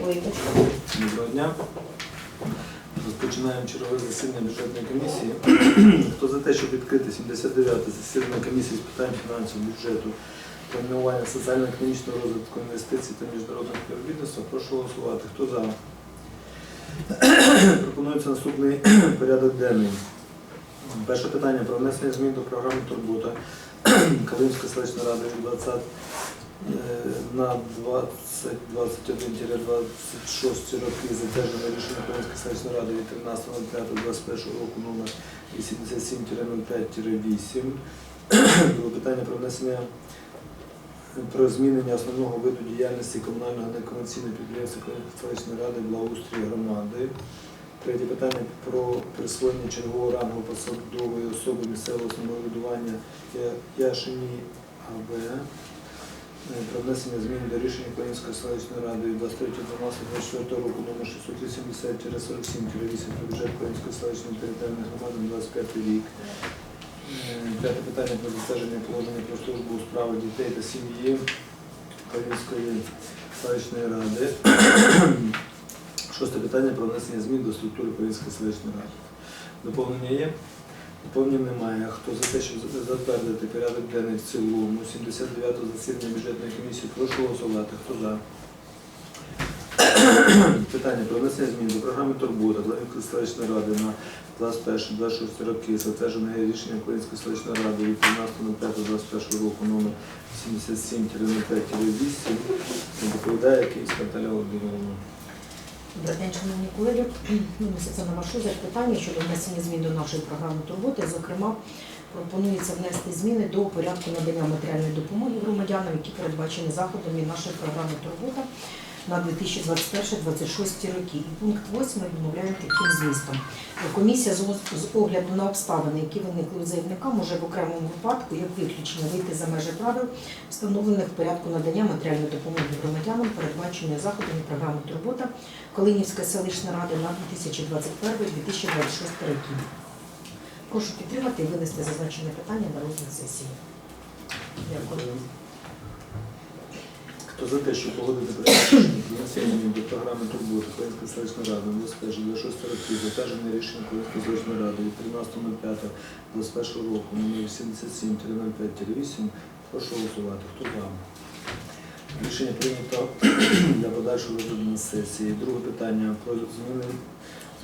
Липочка. Доброго дня. Розпочинаємо чергове засідання бюджетної комісії. Хто за те, щоб відкрити 79-те засідання комісії з питань фінансів, бюджету, планування соціально-економічного розвитку інвестицій та міжнародного співробітництва, прошу голосувати. Хто за? Пропонується наступний порядок денний. Перше питання про внесення змін до програми Турбота Калинської селищної ради від 20 е, на 2021-26 роки затверджене рішення Калинської селищної ради від 13.05.21 року номер 87-05-8. Було питання про внесення про змінення основного виду діяльності комунального некомерційного підприємства селищної ради благоустрій громади. Третє питання про присвоєння чергового рангу посадової особи місцевого самоврядування Яшині АВ. Е, Про внесення змін до рішення Української селищної ради від 23.12.24 року номер 680-47-8 про бюджет Української селищної територіальної громади на 25 рік. Е, П'яте питання про затвердження положення про службу у справах дітей та сім'ї Української селищної ради. Шосте питання про внесення змін до структури Української селищної ради. Доповнення є? Доповнень немає. Хто за те, щоб затвердити порядок денний в цілому 79-го засідання бюджетної комісії, прошу голосувати. Хто за? Питання про внесення змін до програми Турбота Української селищної ради на 21-26 роки, затверджене рішення Української селищної ради від 13.05.21 року номер 77-05-8, доповідає Київська Наталя Володимировна. Добрий день, шановні колеги. Виноситься на ваш розгляд питання щодо внесення змін до нашої програми турботи. Зокрема, пропонується внести зміни до порядку надання матеріальної допомоги громадянам, які передбачені заходами нашої програми турбота на 2021-2026 роки. І пункт 8 відмовляємо таким змістом. Комісія з огляду на обставини, які виникли у заявника, може в окремому випадку, як виключення, вийти за межі правил, встановлених в порядку надання матеріальної допомоги громадянам, передбачення заходами програми турбота Калинівська селищна рада на 2021-2026 роки. Прошу підтримати і винести зазначене питання на розгляд сесії. Дякую. Хто за те, щоб погодити внесення до програми турботи Української селищної ради на 26 років, затверджене рішення Української селищної ради від 13.05.21 року номер 77-05-8, прошу голосувати. Хто за? Рішення прийнято для подальшого розгляду на сесії. Друге питання про зміни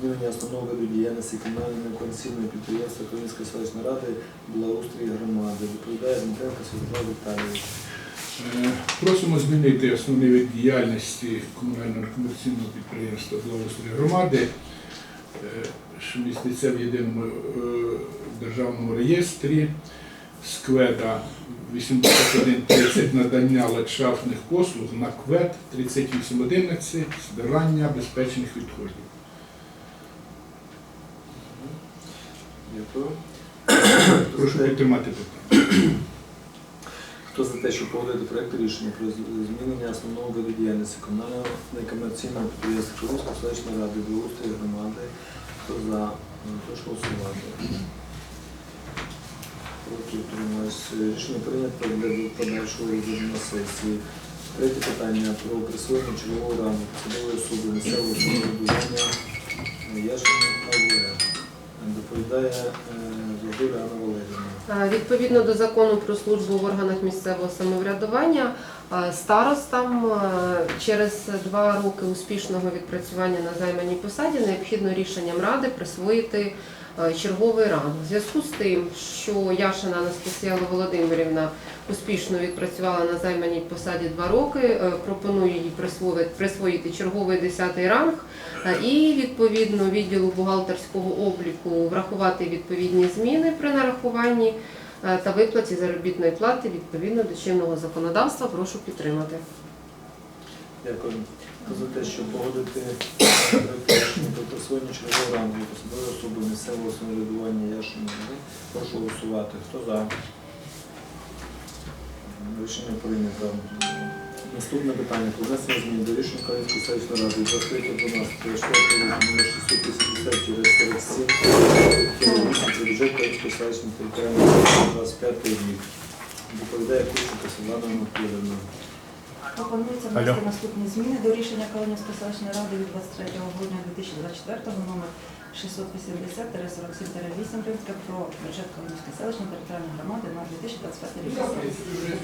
змінення основного виду діяльності комунального концільного підприємства Української селищної ради благоустрій громади. Доповідає Дмитренко Святослав Віталійович. Е, Просимо змінити основний вид діяльності комунального комерційного підприємства «Благоустрій громади, е, що міститься в єдиному е, державному реєстрі скведа 8130 надання ландшафтних послуг на квет 3811 збирання безпечних відходів. Дякую. Прошу підтримати питання. Хто за те, щоб погодити проєкт рішення про змінення основного виду діяльності комунального некомерційного підприємства Кривоської селищної ради благоустрої громади, хто за прошу голосувати. Проти утримуюсь. Рішення прийнято для подальшого розгляду на сесії. Третє питання про присвоєння чергового рану посадової особи місцевого самоврядування Яшина АВ. Доповідає е, Златуля Анна. Е, Відповідно до закону про службу в органах місцевого самоврядування, е, старостам е, через два роки успішного відпрацювання на займаній посаді необхідно рішенням ради присвоїти е, черговий ранг. У зв'язку з тим, що Яшина Анастасія Володимирівна успішно відпрацювала на займаній посаді два роки, е, пропоную їй присвоїти, черговий 10 ранг е, і відповідно відділу бухгалтерського обліку врахувати відповідні зміни при нарахуванні е, та виплаті заробітної плати відповідно до чинного законодавства. Прошу підтримати. Дякую. За те, щоб погодити про присвоєння чергового рангу особи місцевого самоврядування Яшина, прошу голосувати. Хто за? Рішення прийнято. Наступне питання про внесення змін до рішення Калинської селищної ради 23.12.24 року номер 650-47 про бюджет Калинської селищної територіальної 25 рік. Доповідає Курченко Світлана Анатоліївна. Пропонується внести наступні зміни до рішення Калинівської селищної ради від 23 грудня 2024 номер 680-47-8 Римська про бюджет Калинівської селищної територіальної громади на 2025 рік.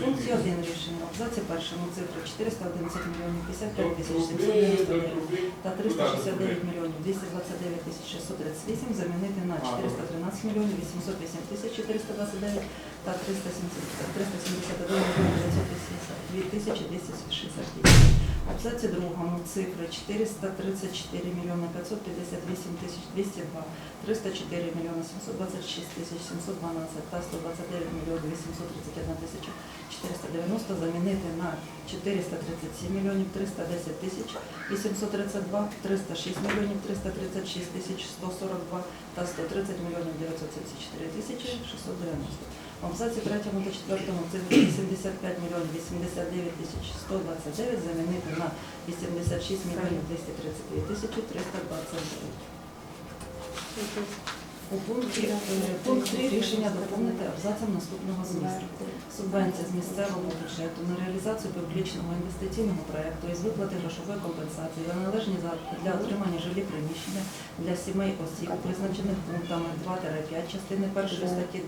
Пункті 1 рішення в абзаці першому цифри 411 мільйонів 55 тисяч 799 та 369 мільйонів 229 тисяч 638 замінити на 413 мільйонів 808 тисяч 429 та 371 мільйон 982 тисячі 268. Абзаці другому цифри 434 мільйони 558 тисяч 202, 304 мільйони 726 тисяч 712 та 129 мільйонів 831 тисяча 490 замінити на 437 мільйонів 310 тисяч 832, 306 мільйонів 336 тисяч 142 та 130 мільйонів 974 тисячі 690. В абзаці третьому та четвертому цифри 85 мільйонів 89 тисяч 129 замінити на 86 мільйонів 232 тисячі 329. У пункті, е, пункт 3 рішення доповнити абзацом наступного змісту. Субвенція з місцевого бюджету на реалізацію публічного інвестиційного проєкту із виплати грошової компенсації за належні для отримання жилі приміщення для сімей осіб, визначених пунктами 2-5 частини 1 статті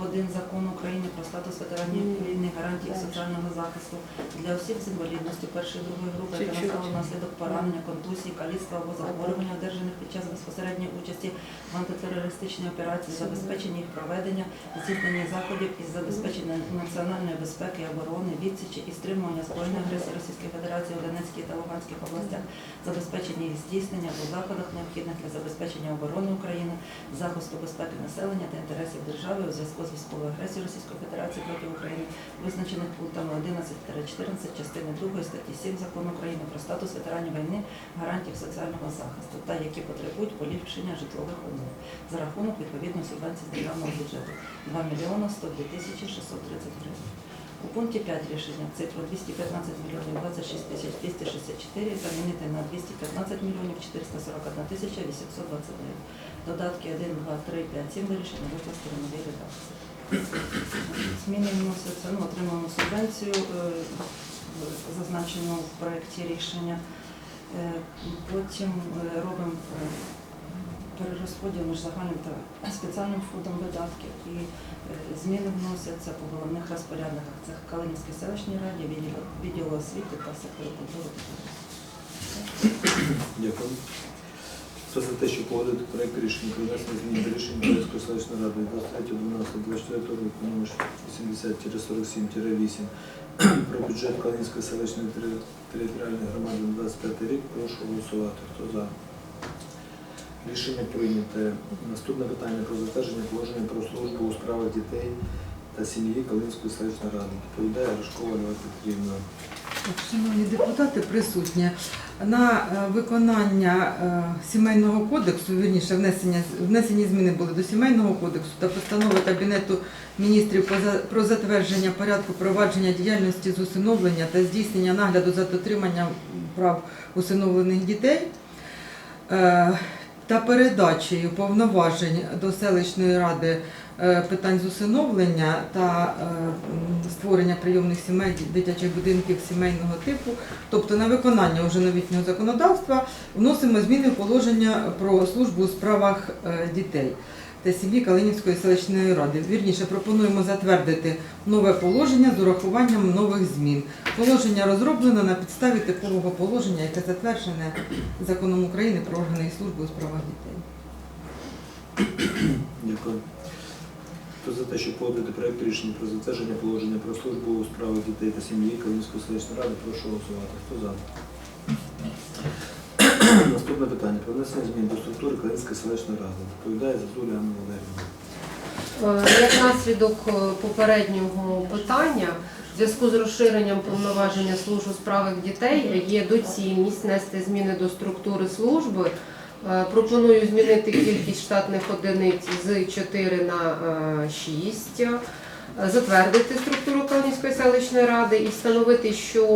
10.1 Закону України про статус ветеранів війни, гарантії соціального захисту для осіб з інвалідністю першої другої групи, яка настала внаслідок поранення, контузії, каліцтва або захворювання, одержаних під час безпосередньої участі в антитерористичній операції, забезпечення їх проведення, здійснення заходів із забезпечення національної безпеки і оборони, відсічі і стримування збройної агресії Російської Федерації у Донецькій та Луганських областях, забезпечення їх здійснення у заходах, необхідних для забезпечення оборони України, захисту безпеки населення та інтересів держави у зв'язку з агресії Російської Федерації проти України, визначених пунктами 11-14 частини 2 статті 7 Закону України про статус ветеранів війни, гарантів соціального захисту та які потребують поліпшення житлових умов за рахунок відповідної субвенції державного бюджету 2 мільйона 102 тисячі 630 гривень. У пункті 5 рішення цифру 215 мільйонів 26 тисяч 264 замінити на 215 мільйонів 441 тисяча 829. Додатки 1, 2, 3, 5, 7 вирішення викласти в новій редакції. Зміни вносяться, ну, отримуємо субвенцію, е, зазначену в проєкті рішення. Е, Потім е, робимо перерозподіл між загальним та спеціальним фондом видатків і е, зміни вносяться по головних розпорядниках. Це Калинівській селищній раді, відділу, освіти та сектору культури. Дякую. Хто за те, щоб погодити проект рішення про внесення змін до рішення Київської селищної ради від 23.12.24 року номер 80-47-8 про бюджет Калинської селищної територіальної громади на 25 рік, прошу голосувати. Хто за? Рішення прийняте. Наступне питання про затвердження положення про службу у справах дітей та сім'ї Калинської селищної ради. Доповідає Рожкова Льва Петрівна. Шановні депутати, присутні на е, виконання е, сімейного кодексу, вірніше внесення внесені зміни були до сімейного кодексу та постанови Кабінету міністрів про затвердження порядку провадження діяльності з усиновлення та здійснення нагляду за дотриманням прав усиновлених дітей. Та передачею повноважень до селищної ради е, питань з усиновлення та е, створення прийомних сімей, дитячих будинків сімейного типу, тобто на виконання вже новітнього законодавства, вносимо зміни в положення про службу у справах е, дітей та сім'ї Калинівської селищної ради. Вірніше пропонуємо затвердити нове положення з урахуванням нових змін. Положення розроблено на підставі типового положення, яке затверджене законом України про органи і служби у справах дітей. Дякую. Хто за те, щоб подати проект рішення про затвердження положення про службу у справах дітей та сім'ї Калинської селищної ради, прошу голосувати. Хто за? Наступне питання про внесення змін до структури Калинської селищної ради. Доповідає Зазуля Анна Валерійовна. Е, Як наслідок е, попереднього питання, в зв'язку з розширенням повноваження служб у справах дітей є доцільність внести зміни до структури служби. Е, Пропоную змінити кількість штатних одиниць з 4 на 6, затвердити структуру Калинівської селищної ради і встановити, що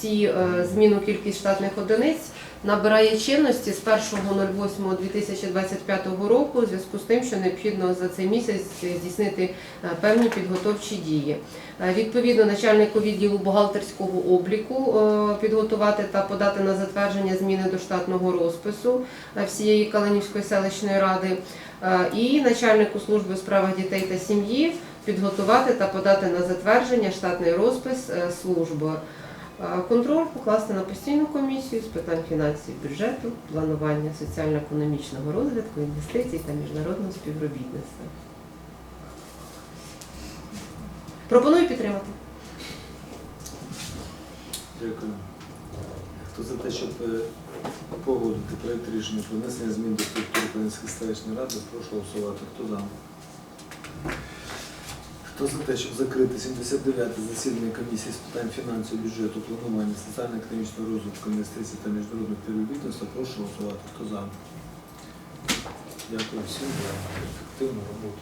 ці е, зміну кількість штатних одиниць набирає чинності з 1.08.2025 року у зв'язку з тим, що необхідно за цей місяць здійснити е, певні підготовчі дії. Е, Відповідно, начальнику відділу бухгалтерського обліку підготувати та подати на затвердження зміни до штатного розпису всієї Калинівської селищної ради, і начальнику служби у справах дітей та сім'ї підготувати та подати на затвердження штатний розпис служби. Контроль покласти на постійну комісію з питань фінансів, бюджету, планування соціально-економічного розвитку, інвестицій та міжнародного співробітництва. Пропоную підтримати. Дякую. Хто за те, щоб е, погодити проект рішення про внесення змін до структури Кам'янської селищної ради, прошу голосувати. Хто за? Хто за те, щоб закрити 79-те засідання комісії з питань фінансів, бюджету, планування, соціально-економічного розвитку, інвестицій та міжнародних співробітництва, прошу голосувати. Хто за? Дякую всім за ефективну роботу.